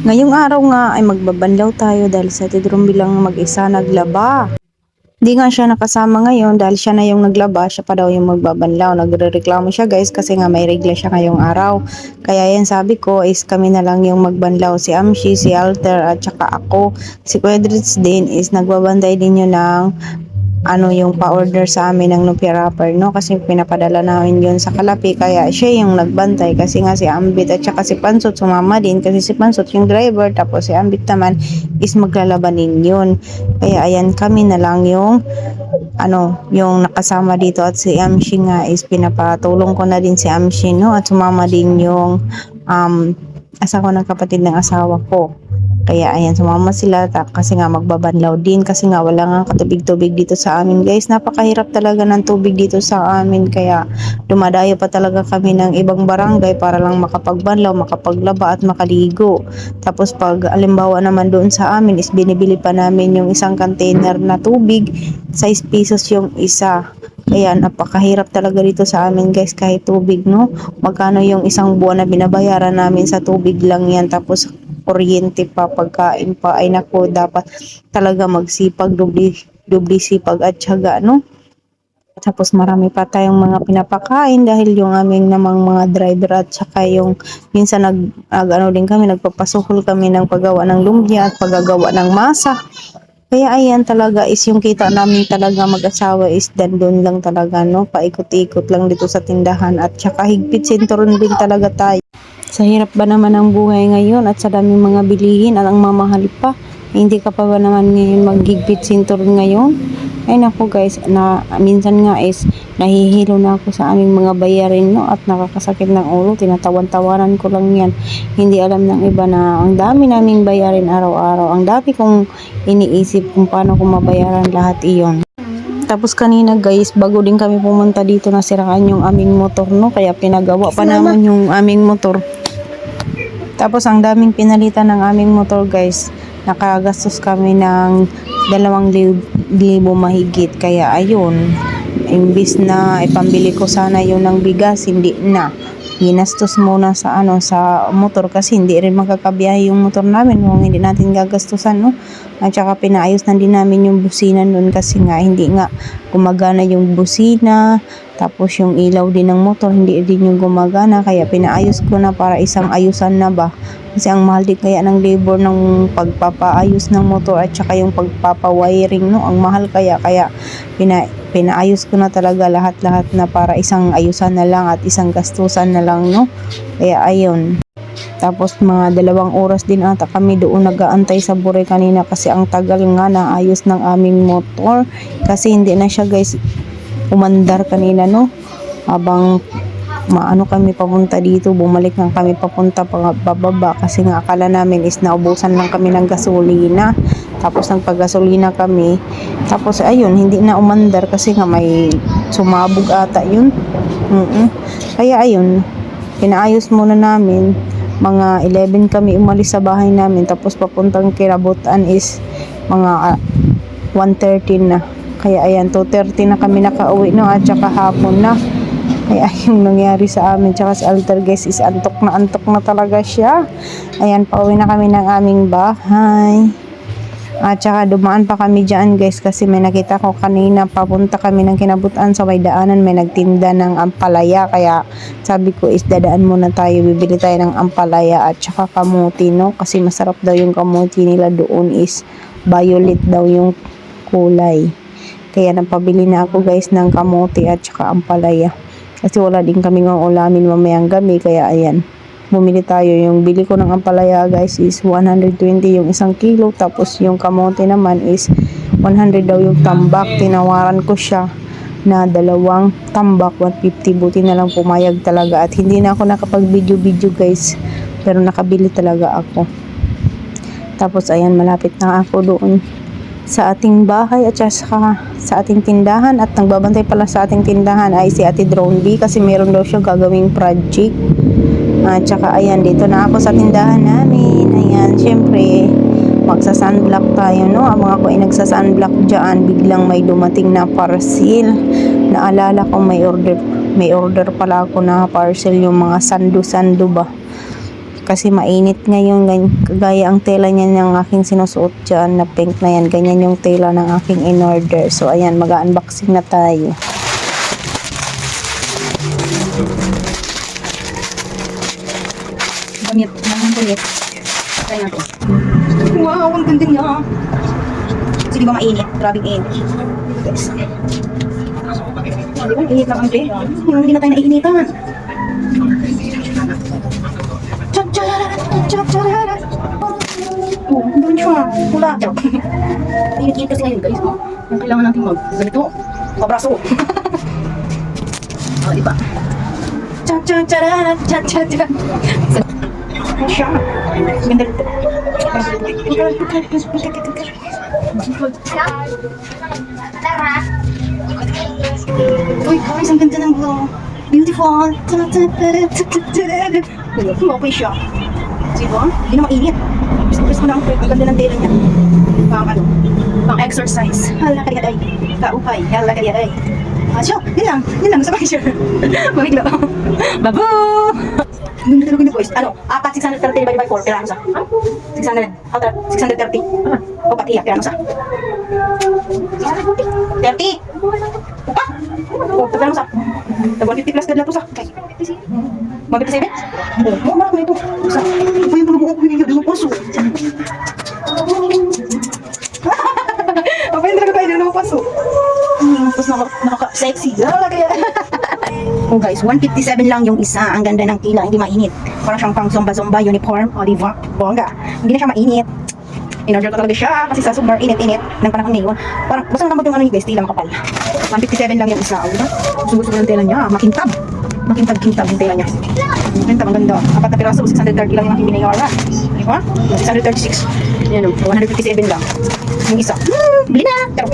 Ngayong araw nga ay magbabanlaw tayo dahil sa tidrom bilang mag-isa naglaba. Di nga siya nakasama ngayon dahil siya na yung naglaba, siya pa daw yung magbabanlaw. Nagre-reklamo siya guys kasi nga may regla siya ngayong araw. Kaya yan sabi ko is kami na lang yung magbanlaw. Si Amshi, si Alter at saka ako. Si Quedrits din is nagbabantay din yun ng ano yung pa-order sa amin ng lumpia wrapper, no? Kasi pinapadala namin yun sa Kalapi, kaya siya yung nagbantay. Kasi nga si Ambit at saka si Pansot sumama din, kasi si Pansot yung driver, tapos si Ambit naman is maglalabanin yun. Kaya ayan, kami na lang yung ano, yung nakasama dito at si Amshi nga is pinapatulong ko na din si Amshi, no? At sumama din yung um, asawa ng kapatid ng asawa ko. Kaya ayan, sumama sila kasi nga magbabanlaw din kasi nga wala nga katubig-tubig dito sa amin guys. Napakahirap talaga ng tubig dito sa amin kaya dumadayo pa talaga kami ng ibang barangay para lang makapagbanlaw, makapaglaba at makaligo. Tapos pag alimbawa naman doon sa amin is binibili pa namin yung isang container na tubig, 6 pesos yung isa. Kaya napakahirap talaga dito sa amin guys kahit tubig no. Magkano yung isang buwan na binabayaran namin sa tubig lang yan tapos kuryente pa, pagkain pa, ay nako, dapat talaga magsipag, dubli, dubli sipag at syaga, no? Tapos marami pa tayong mga pinapakain dahil yung aming namang mga driver at saka yung minsan nag, nag ano din kami, nagpapasuhol kami ng paggawa ng lumpia at paggagawa ng masa. Kaya ayan talaga is yung kita namin talaga mag-asawa is dandun lang talaga no, paikot-ikot lang dito sa tindahan at saka higpit sinturon din talaga tayo. Sa hirap ba naman ang buhay ngayon at sa daming mga bilihin at ang mamahal pa. Hindi ka pa ba naman ngayon maghigpit sinturon ngayon? Ay nako guys, na minsan nga is nahihilo na ako sa aming mga bayarin no at nakakasakit ng ulo, tinatawan-tawanan ko lang yan. Hindi alam ng iba na ang dami naming bayarin araw-araw. Ang dami kong iniisip kung paano ko mabayaran lahat iyon. Tapos kanina guys, bago din kami pumunta dito nasiraan yung aming motor no, kaya pinagawa pa naman yung aming motor. Tapos ang daming pinalitan ng aming motor guys. Nakagastos kami ng dalawang lib- libo mahigit. Kaya ayun, imbis na ipambili ko sana yun ng bigas, hindi na. Ginastos muna sa ano sa motor kasi hindi rin magkakabiyahe yung motor namin kung hindi natin gagastusan no. At saka pinaayos na din namin yung busina noon kasi nga hindi nga gumagana yung busina. Tapos yung ilaw din ng motor hindi din yung gumagana kaya pinaayos ko na para isang ayusan na ba. Kasi ang mahal din kaya ng labor ng pagpapaayos ng motor at saka yung pagpapawiring no. Ang mahal kaya kaya pina, pinaayos ko na talaga lahat-lahat na para isang ayusan na lang at isang gastusan na lang no. Kaya ayun. Tapos mga dalawang oras din ata kami doon nag-aantay sa buray kanina kasi ang tagal nga na ayos ng aming motor. Kasi hindi na siya guys umandar kanina no. Habang maano kami papunta dito, bumalik nga kami papunta pa- pababa kasi nga akala namin is naubusan lang kami ng gasolina. Tapos nagpagasolina kami. Tapos ayun, hindi na umandar kasi nga may sumabog ata yun. mm Kaya ayun, pinaayos muna namin. Mga 11 kami umalis sa bahay namin. Tapos papuntang kinabutan is mga ah, 1.30 na. Kaya ayan, 2.30 na kami nakauwi no at saka hapon na. Kaya yung nangyari sa amin tsaka si Alter guys is antok na antok na talaga siya. Ayan, pauwi na kami ng aming bahay. At saka dumaan pa kami dyan guys kasi may nakita ko kanina papunta kami ng kinabutan sa may daanan may nagtinda ng ampalaya kaya sabi ko is dadaan muna tayo bibili tayo ng ampalaya at saka kamuti no kasi masarap daw yung kamuti nila doon is violet daw yung kulay. Kaya napabili na ako guys ng kamote at saka ampalaya. Kasi wala din kami ng ulamin mamayang gabi kaya ayan. Bumili tayo yung bili ko ng ampalaya guys is 120 yung isang kilo tapos yung kamote naman is 100 daw yung tambak. Tinawaran ko siya na dalawang tambak 150 buti na lang pumayag talaga at hindi na ako nakapag video video guys pero nakabili talaga ako tapos ayan malapit na ako doon sa ating bahay at saka sa ating tindahan. At nagbabantay pala sa ating tindahan ay si Ate Drone B kasi meron daw siya gagawing project. At saka ayan dito na ako sa tindahan namin. Ayan syempre magsa sunblock tayo no? Ang mga ko ay nagsa sunblock dyan biglang may dumating na parcel. Naalala ko may order may order pala ako na parcel yung mga sando-sando ba kasi mainit ngayon. Kagaya ang tela niya ng aking sinusuot dyan na pink na yan. Ganyan yung tela ng aking in-order. So, ayan, mag-unboxing na tayo. Gamit. Ang kulit. Kaya to. Wow, ang ganda niya. Sige ba mainit? Grabing init. Guys. Di ba, init lang ang pe. Hindi na tayo nainitan. Tsa-tsa-ra-ra. Oh, ang ganda siya. Pula. Init-init kasi ngayon guys. oh. Ang kailangan natin mag ganito. Pabraso. oh? Tsa-tsa-tsa-ra-ra, tsa-tsa-tsa. Ano siya? Ganda dito. Uy, guys, ang ganda ng glow. Beautiful. Okay siya. Diba? Hindi na mainit. Gusto ko na ang ganda ng tela niya. Pang ano? Pang exercise. Hala kaya ay. Kaupay. Hala kaya ay. Ah, siya. Yun lang. Yun lang. Sabay siya. Mamigla. Babu! Ganda talaga ni boys. Ano? Apat 630 divided by 4. Kailangan sa? 600. How 630. O pati yan. Kailangan sa? 30. Upa! O, kailangan sa? 150 plus kadla to sa. 157? Oo, marami na ito. Sa, ito yung bubuo ko ninyo. Dito paso. Apa yung talaga tayo dito paso? Hmm, tapos naka- nakaka-sexy. Lala kaya. Oh guys, 157 lang yung isa. Ang ganda ng tila, hindi mainit. Parang siyang pang zomba-zomba uniform. O, di ba? Bongga. Hindi na siya mainit. In-order ko talaga siya kasi sa super init-init ng panahon ngayon. Parang, basta naman yung ano yung guys, tila makapal. 157 lang yung isa. O, di ba? Subo-subo ng tela niya. Makintab. Makintab-kintab yung tela niya. Makintab, ang ganda. Apat na piraso, 630 lang yung aking binayaran. Di ba? 636. Yan o, 157 lang. Yung isa. Bili na! Pero,